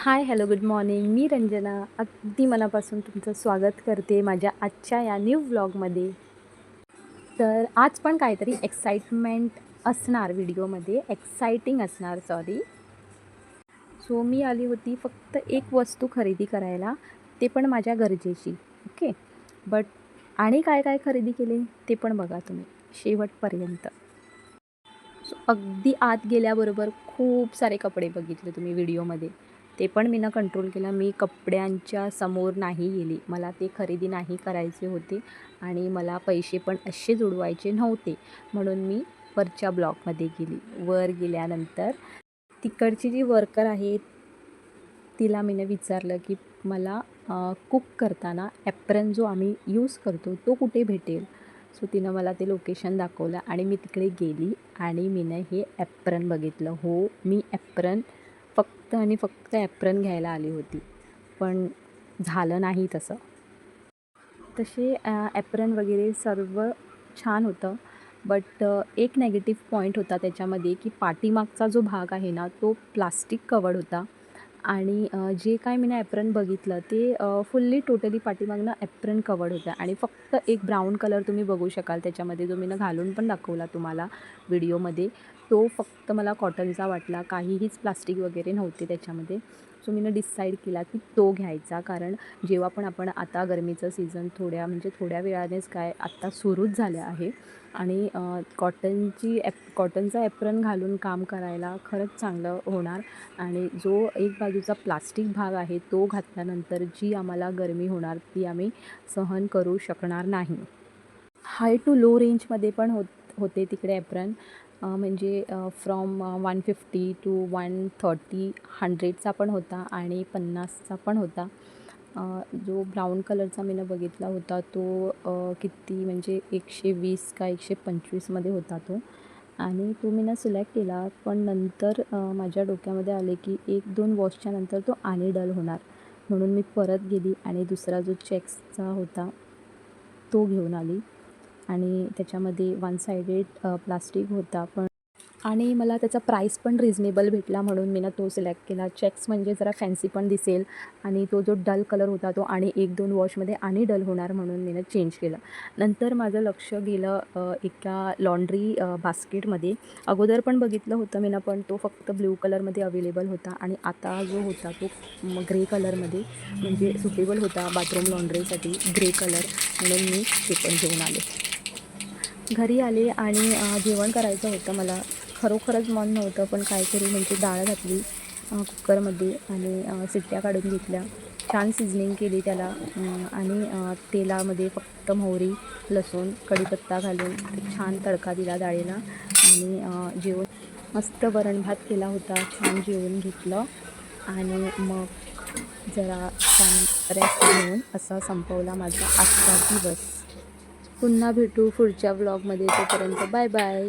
हाय hello good morning मी रंजना. अगदी मनापासून तुमचं स्वागत करते माझ्या आजच्या या न्यू व्लॉगमध्ये तर आज पण काहीतरी एक्साइटमेंट असणार व्हिडिओमध्ये एक्साइटिंग असणार सॉरी सो मी आली होती फक्त एक वस्तू खरेदी करायला. ते पण माझ्या गरजेची ओके बट आणि काय काय खरेदी केले ते पण बघा तुम्ही शेवटपर्यंत. सो अगदी आत गेल्याबरोबर खूप सारे कपडे बघितले तुम्ही व्हिडिओमध्ये ते पण मी ना कंट्रोल केलं. मी कपड्यांच्या समोर नाही गेली. मला ते खरेदी नाही करायचे होते आणि मला पैसे पण असे जुडवायचे नव्हते. म्हणून मी वरच्या ब्लॉकमध्ये गेली. वर गेल्यानंतर तिकडची जी वर्कर आहे तिला मी विचारलं की मला कुक करताना ॲप्रन जो आम्ही यूज करतो तो कुठे भेटेल? सो तिनं मला ते लोकेशन दाखवलं आणि मी तिकडे गेली आणि मीनं हे ॲप्रन बघितलं. हो मी ॲप्रन फक्त आणि फक्त ॲप्रन घ्यायला आली होती. पण झालं नाही तसं. तसे ॲप्रन वगैरे सर्व छान होतं. बट एक नेगेटिव्ह पॉईंट होता त्याच्यामध्ये की पाठीमागचा जो भाग आहे ना तो प्लास्टिक कवर्ड होता. आणि जे काय मी ॲप्रन बघितलं ते फुल्ली टोटली पाठीमागनं ॲप्रन कवर्ड होतं आणि फक्त एक ब्राऊन कलर तुम्ही बघू शकाल त्याच्यामध्ये. जो मी घालून पण दाखवला तुम्हाला व्हिडिओमध्ये तो फक्त मला कॉटनचा वाटला. काहीहीच प्लास्टिक वगैरे नव्हते त्याच्यामध्ये. सो मी डिसाईड केला की तो घ्यायचा. कारण जेव्हा पण आपण आता गरमीचं सीझन थोड्या म्हणजे थोड्या वेळानेच काय आत्ता सुरूच झालं आहे. आणि कॉटनची ॲप कॉटनचा ॲप्रन घालून काम करायला खरंच चांगलं होणार. आणि जो एक बाजूचा प्लास्टिक भाग आहे तो घातल्यानंतर जी आम्हाला गरमी होणार ती आम्ही सहन करू शकणार नाही. हाय टू लो रेंजमध्ये पण होत होते तिकडे ॲप्रन म्हणजे from one fifty to one thirty हंड्रेडचा पण होता आणि पन्नासचा पण होता. जो ब्राऊन कलरचा मी बघितला होता तो किती म्हणजे एकशे वीस का एकशे पंचवीसमध्ये होता तो. आणि तो मी ना सिलेक्ट केला पण नंतर माझ्या डोक्यामध्ये आले की एक दोन वॉशच्या नंतर तो आणि डल होणार. म्हणून मी परत गेली आणि दुसरा जो चेक्सचा होता तो घेऊन आली. आणि त्याच्यामध्ये वन सायडेड प्लास्टिक होता. पण आणि मला त्याचा प्राईस पण रिजनेबल भेटला म्हणून मी ना तो सिलेक्ट केला. चेक्स म्हणजे जरा फॅन्सी पण दिसेल आणि तो जो डल कलर होता तो आणि एक दोन वॉशमध्ये आणि डल होणार म्हणून मी ना चेंज केलं. नंतर माझं लक्ष गेलं एका लॉन्ड्री बास्केटमध्ये अगोदर पण बघितलं होतं मी ना पण तो फक्त ब्ल्यू कलरमध्ये अवेलेबल होता आणि आता जो होता तो ग्रे कलरमध्ये म्हणजे सुटेबल होता बाथरूम लॉन्ड्रीसाठी ग्रे कलर म्हणून मी ते पण घेऊन आले. घरी आले आणि जेवण करायचं होतं मला. खरोखरच मन नव्हतं पण काय करू म्हणजे डाळ घातली कुकरमध्ये आणि सिट्ट्या काढून घेतल्या. छान सिझनिंग केली त्याला आणि तेलामध्ये फक्त मोहरी लसूण कढीपत्ता घालून छान तडका दिला डाळीला आणि जेवण मस्त वरण भात केला होता छान जेवण घेतलं आणि मग जरा छान रेस्ट घेऊन असा संपवला माझा आजचा दिवस. पुन्हा भेटू पुढच्या व्लॉगमध्ये तोपर्यंत बाय बाय